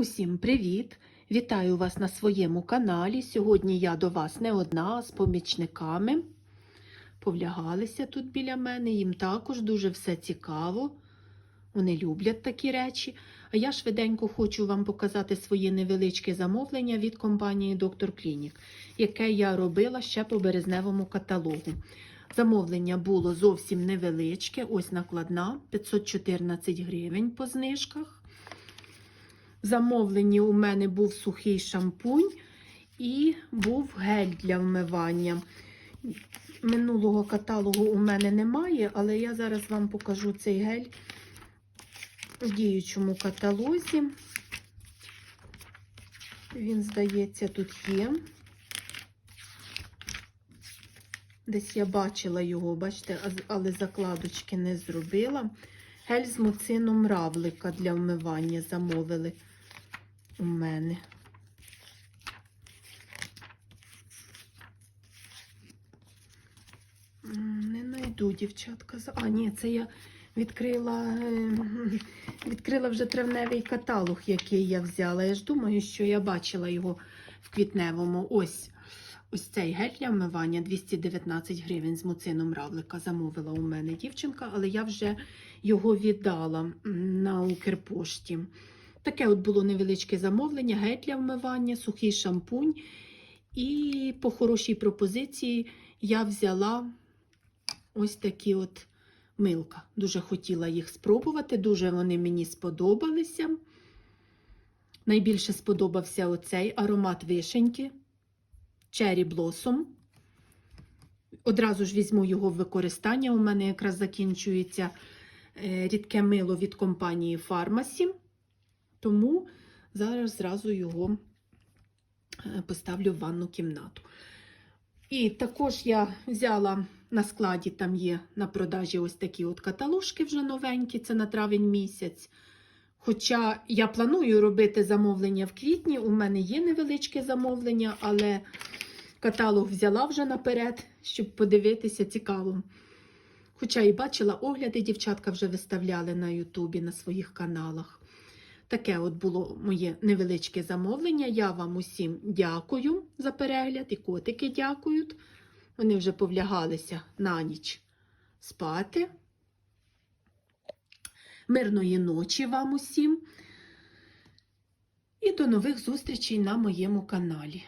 Усім привіт! Вітаю вас на своєму каналі. Сьогодні я до вас не одна а з помічниками. Повлягалися тут біля мене, їм також дуже все цікаво. Вони люблять такі речі. А я швиденько хочу вам показати своє невеличке замовлення від компанії Доктор Клінік, яке я робила ще по березневому каталогу. Замовлення було зовсім невеличке, ось накладна 514 гривень по знижках. Замовленні у мене був сухий шампунь і був гель для вмивання. Минулого каталогу у мене немає, але я зараз вам покажу цей гель в діючому каталозі. Він, здається, тут є. Десь я бачила його, бачите, але закладочки не зробила. Гель з муцином равлика для вмивання замовили у мене. Не знайду, дівчатка. А, ні, це я відкрила е, відкрила вже травневий каталог, який я взяла. Я ж думаю, що я бачила його в квітневому. Ось ось цей гель для вмивання 219 гривень з муцином равлика. Замовила у мене дівчинка, але я вже його віддала на Укрпошті. Таке от було невеличке замовлення, гель для вмивання, сухий шампунь. І по хорошій пропозиції я взяла ось такі от милка. Дуже хотіла їх спробувати, дуже вони мені сподобалися. Найбільше сподобався оцей аромат вишеньки, Cherry Blossom. Одразу ж візьму його в використання. У мене якраз закінчується е, рідке мило від компанії Pharmacy. Тому зараз зразу його е, поставлю в ванну кімнату. І також я взяла на складі, там є на продажі ось такі от каталожки вже новенькі, це на травень місяць. Хоча я планую робити замовлення в квітні, у мене є невеличке замовлення, але каталог взяла вже наперед, щоб подивитися цікаво. Хоча і бачила огляди, дівчатка вже виставляли на Ютубі на своїх каналах. Таке от було моє невеличке замовлення. Я вам усім дякую за перегляд, і котики дякують. Вони вже повлягалися на ніч спати. Мирної ночі вам усім. І до нових зустрічей на моєму каналі.